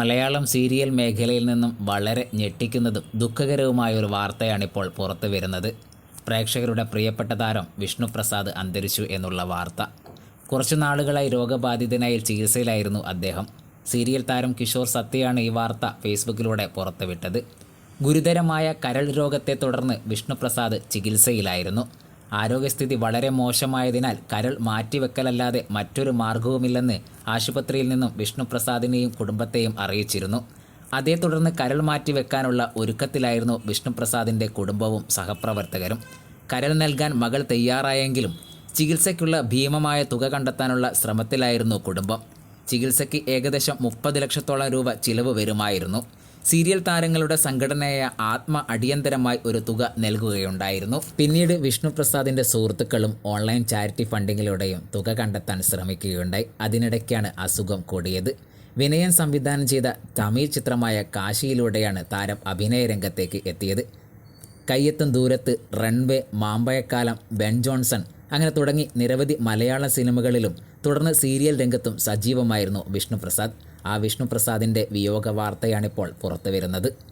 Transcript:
Malayalam serial മേഖലയിൽ നിന്നും വളരെ ഞെട്ടിക്കുന്നതും ദുഃഖകരവുമായ ഒരു വാർത്തയാണിപ്പോൾ പുറത്തു വരുന്നത്. പ്രേക്ഷകരുടെ പ്രിയപ്പെട്ട താരം വിഷ്ണുപ്രസാദ് അന്തരിച്ചു എന്നുള്ള വാർത്ത. കുറച്ചു നാളുകളായി രോഗബാധിതനായി ചികിത്സയിലായിരുന്നു അദ്ദേഹം. സീരിയൽ താരം കിഷോർ സത്യയാണ് ഈ വാർത്ത ഫേസ്ബുക്കിലൂടെ പുറത്തുവിട്ടത്. ഗുരുതരമായ കരൾ രോഗത്തെ തുടർന്ന് വിഷ്ണുപ്രസാദ് ചികിത്സയിലായിരുന്നു. ആരോഗ്യസ്ഥിതി വളരെ മോശമായതിനാൽ കരൾ മാറ്റിവെക്കലല്ലാതെ മറ്റൊരു മാർഗവുമില്ലെന്ന് ആശുപത്രിയിൽ നിന്നും വിഷ്ണുപ്രസാദിനെയും കുടുംബത്തെയും അറിയിച്ചിരുന്നു. അതേ തുടർന്ന് കരൾ മാറ്റിവെക്കാനുള്ള ഒരുക്കത്തിലായിരുന്നു വിഷ്ണുപ്രസാദിന്റെ കുടുംബവും സഹപ്രവർത്തകരും. കരൾ നൽകാൻ മകൾ തയ്യാറായെങ്കിലും ചികിത്സയ്ക്കുള്ള ഭീമമായ തുക കണ്ടെത്താനുള്ള ശ്രമത്തിലായിരുന്നു കുടുംബം. ചികിത്സയ്ക്ക് ഏകദേശം മുപ്പത് ലക്ഷത്തോളം രൂപ ചിലവ് വരുമായിരുന്നു. സീരിയൽ താരങ്ങളുടെ സംഘടനയായ ആത്മ അടിയന്തരമായി ഒരു തുക നൽകുകയുണ്ടായിരുന്നു. പിന്നീട് വിഷ്ണുപ്രസാദിന്റെ സുഹൃത്തുക്കളും ഓൺലൈൻ ചാരിറ്റി ഫണ്ടിങ്ങിലൂടെയും തുക കണ്ടെത്താൻ ശ്രമിക്കുകയുണ്ടായി. അതിനിടയ്ക്കാണ് അസുഖം കൂടിയത്. വിനയൻ സംവിധാനം ചെയ്ത തമിഴ് ചിത്രമായ കാശിയിലൂടെയാണ് താരം അഭിനയ രംഗത്തേക്ക് എത്തിയത്. കയ്യെത്തും ദൂരത്ത് റൺവേ മാമ്പയക്കാലം ബെൻ ജോൺസൺ അങ്ങനെ തുടങ്ങി നിരവധി മലയാള സിനിമകളിലും തുടർന്ന് സീരിയൽ രംഗത്തും സജീവമായിരുന്നു വിഷ്ണുപ്രസാദ്. ആ വിഷ്ണുപ്രസാദിന്റെ വിയോഗ വാർത്തയാണിപ്പോൾ പുറത്തു വരുന്നത്